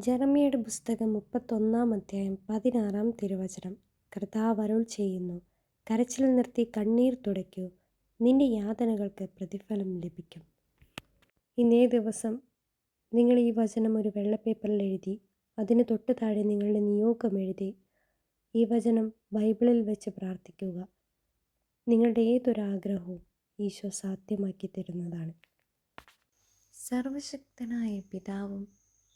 ജെറമ്യയുടെ പുസ്തകം മുപ്പത്തൊന്നാം അധ്യായം പതിനാറാം തിരുവചനം. കർത്താവ് അരുൾ ചെയ്യുന്നു കരച്ചിൽ നിർത്തി കണ്ണീർ തുടയ്ക്കൂ നിന്റെ യാതനകൾക്ക് പ്രതിഫലം ലഭിക്കും. ഇന്നേ ദിവസം നിങ്ങൾ ഈ വചനം ഒരു വെള്ളപ്പേപ്പറിൽ എഴുതി അതിന് തൊട്ട് താഴെ നിങ്ങളുടെ നിയോഗം എഴുതി ഈ വചനം ബൈബിളിൽ വെച്ച് പ്രാർത്ഥിക്കുക. നിങ്ങളുടെ ഏതൊരാഗ്രഹവും ഈശോ സാധ്യമാക്കി തരുന്നതാണ്. സർവശക്തനായ പിതാവും